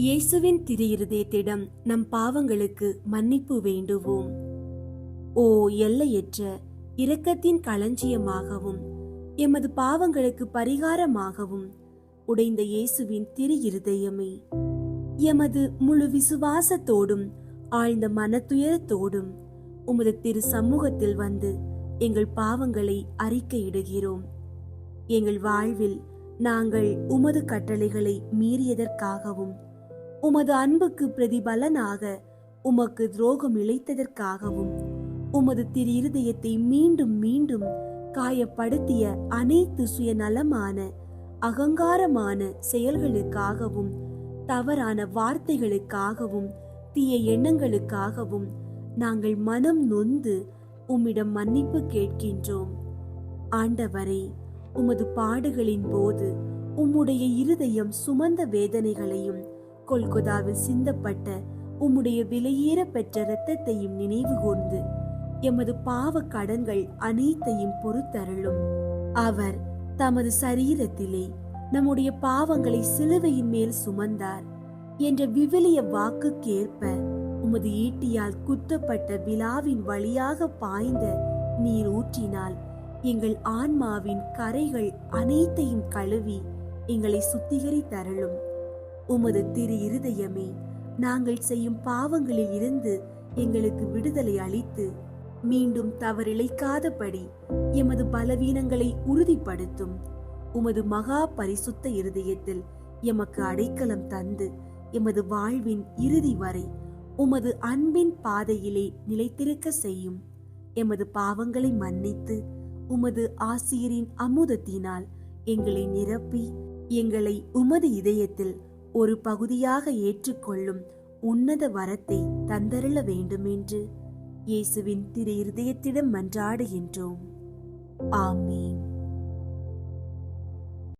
இயேசுவின் திரு இருதயத்திடம் நம் பாவங்களுக்கு மன்னிப்பு வேண்டுவோம். ஓ எல்லையற்ற இரக்கத்தின் களஞ்சியமாகவும் எமது பாவங்களுக்கு பரிகாரமாகவும் உடைந்த இயேசுவின் திரு இருதயமே எமது முழு விசுவாசத்தோடும் ஆழ்ந்த மனத்துயரத்தோடும் உமது திரு சமூகத்தில் வந்து எங்கள் பாவங்களை அறிக்கையிடுகிறோம். எங்கள் வாழ்வில் நாங்கள் உமது கட்டளைகளை மீறியதற்காகவும் உமது அன்புக்கு பிரதிபலனாக உமக்கு துரோகம் இழைத்ததற்காகவும் உமது திரு இருதயத்தை மீண்டும் மீண்டும் காயப்படுத்திய அனைத்து சுயநலமான அகங்காரமான செயல்களுக்காகவும் தவறான வார்த்தைகளுக்காகவும் தீய எண்ணங்களுக்காகவும் நாங்கள் மனம் நொந்து உம்மிடம் மன்னிப்பு கேட்கின்றோம். ஆண்டவரே உமது பாடுகளின் போது உம்முடைய இருதயம் சுமந்த வேதனைகளையும் கொல்கொதாவில் சிந்தப்பட்ட உம்முடைய விலையேற பெற்ற இரத்தத்தையும் நினைவு கூர்ந்து எமது பாவ கடன்கள் அனைத்தையும் பொறுத்தருளும். அவர் தமது சரீரத்திலே நம்முடைய பாவங்களை சிலுவையின் மேல் சுமந்தார் என்ற விவிலிய வாக்குக்கேற்ப உமது ஈட்டியால் குத்தப்பட்ட விழாவின் வழியாக பாய்ந்த நீர் ஊற்றினால் எங்கள் ஆன்மாவின் கரைகள் அனைத்தையும் கழுவி எங்களை சுத்திகரித்தருளும். உமது திரு இருதயமே நாங்கள் செய்யும் பாவங்களில் இருந்து எங்களுக்கு விடுதலை அளித்து மீண்டும் தவறிழைக்காதபடி எமது பலவீனங்களை உறுதிப்படுத்தும். உமது மகா பரிசுத்த இருதயத்தில் எமக்கு அடைக்கலம் தந்து எமது வாழ்வின் இறுதி வரை உமது அன்பின் பாதையிலே நிலைத்திருக்க செய்யும். எமது பாவங்களை மன்னித்து உமது ஆசிரியரின் அமுதத்தினால் எங்களை நிரப்பி எங்களை உமது இதயத்தில் ஒரு பகுதியாக ஏற்றுக்கொள்ளும் உன்னத வரத்தை தந்தருள வேண்டுமென்று இயேசுவின் திரு இருதயத்திடம் மன்றாடுகின்றோம். ஆமீன்.